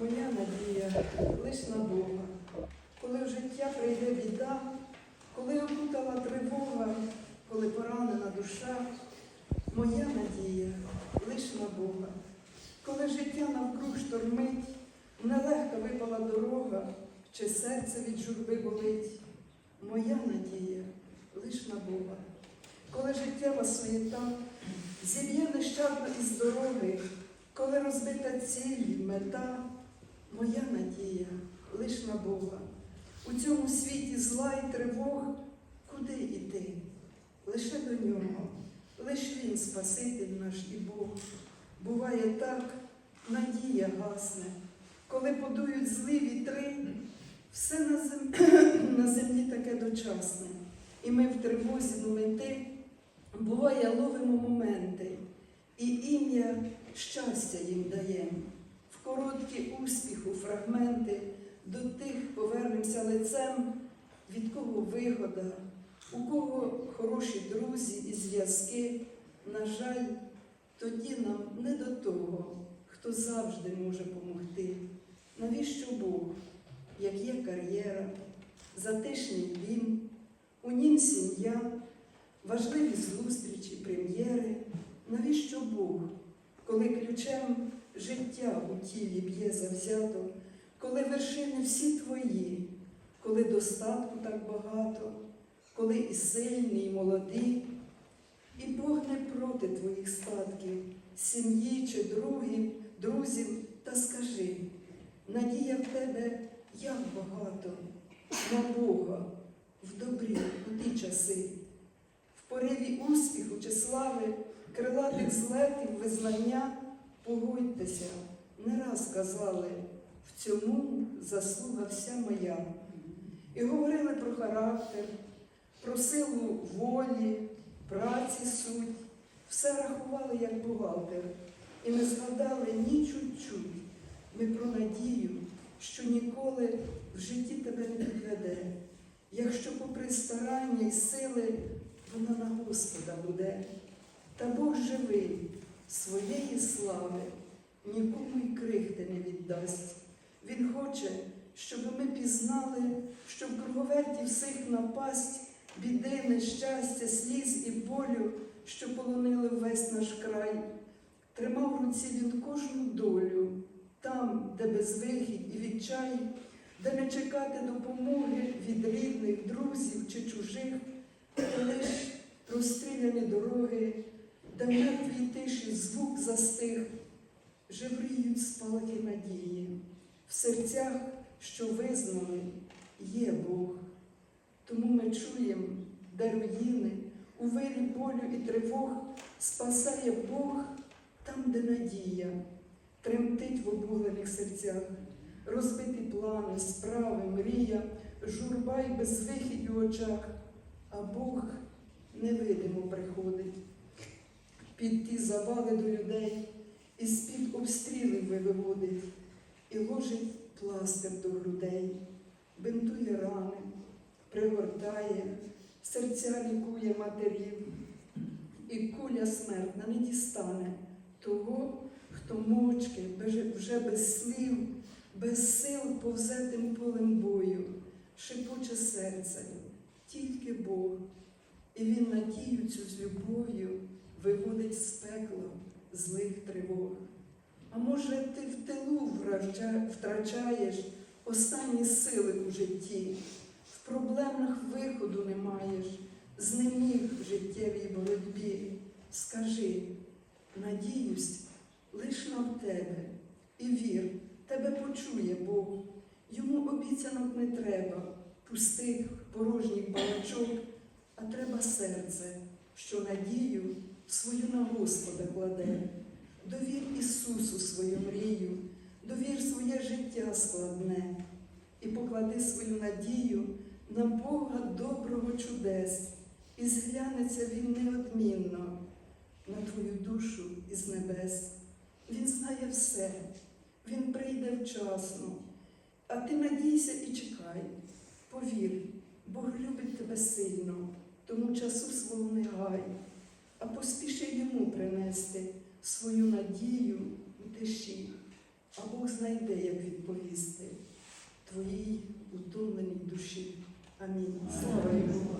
Моя надія лиш на Бога. Коли в життя прийде біда, коли окутала тривога, коли поранена душа, моя надія лиш на Бога. Коли життя навкруг штормить, нелегка випала дорога, чи серце від журби болить, моя надія лиш на Бога. Коли життєва суєта зіб'є нещадно із дороги, коли розбита ціль, мета, моя надія лиш на Бога. У цьому світі зла і тривог, куди йти? Лише до нього, лиш він Спаситель наш і Бог. Буває так, надія гасне, коли подують злі вітри, все на, зем... на землі таке дочасне, і ми в тривозі до буває, ловимо моменти, і ім'я щастя їм даємо. Короткі успіху фрагменти до тих повернемося лицем, від кого вигода, у кого хороші друзі і зв'язки. На жаль, тоді нам не до того, хто завжди може помогти. Навіщо Бог, як є кар'єра, затишний дім, у нім сім'я, важливі зустрічі, прем'єри. Навіщо Бог, коли ключем життя у тілі б'є завзято, коли вершини всі твої, коли достатку так багато, коли і сильні, і молоді, і Бог не проти твоїх статків, сім'ї чи другів, друзів, та скажи, надія в тебе як багато, на Бога в добрі у ті часи, в пориві успіху чи слави, крилатих злетів, визнання, погодьтеся, не раз казали, в цьому заслуга вся моя. І говорили про характер, про силу волі, праці суть, все рахували як бухгалтер, і не згадали ні чуть-чуть. Ми про надію, що ніколи в житті тебе не підведе. Якщо попри старання і сили вона на Господа буде, та Бог живий, своєї слави нікому й крихти не віддасть. Він хоче, щоб ми пізнали, що в круговерті всіх напасть, біди, нещастя, сліз і болю, що полонили весь наш край, тримав в руці він кожну долю, там, де безвихідь і відчай, де не чекати допомоги від рідних, друзів чи чужих, де лиш розстріляні дороги, де в мертвій тиші звук застиг, жевріють спалахи надії. В серцях, що визнали, є Бог. Тому ми чуємо, де руїни, у вирі болю і тривог спасає Бог там, де надія, тремтить в обуглених серцях, розбиті плани, справи, мрія, журба й безвихідь у очах, а Бог невидимо приходить. Під ті завали до людей і з-під обстрілів виводить і ложить пластир до грудей, бинтує рани, пригортає, серця лікує матерів, і куля смертна не дістане того, хто мовчки, вже без слів, без сил повзе тим полем бою, шепоче серце, тільки Бог, і він надію цю з любов'ю виводить з пекла злих тривог. А може, ти в тилу втрачаєш останні сили у житті, в проблемах виходу не маєш, знеміг в життєвій боротьбі. Скажи, надіюсь лиш на тебе, і вір, тебе почує Бог. Йому обіцянок не треба, пустих, порожніх балачок, а треба серце, що надію свою на Господа кладе. Довір Ісусу свою мрію, довір своє життя складне і поклади свою надію на Бога доброго чудес, і зглянеться Він неодмінно на твою душу із небес. Він знає все, Він прийде вчасно, а ти надійся і чекай. Повір, Бог любить тебе сильно, тому часу свого не гай, а поспіши йому принести свою надію у тиші. а Бог знайде, як відповісти твоїй утомленій душі. Амінь. Слава Богу.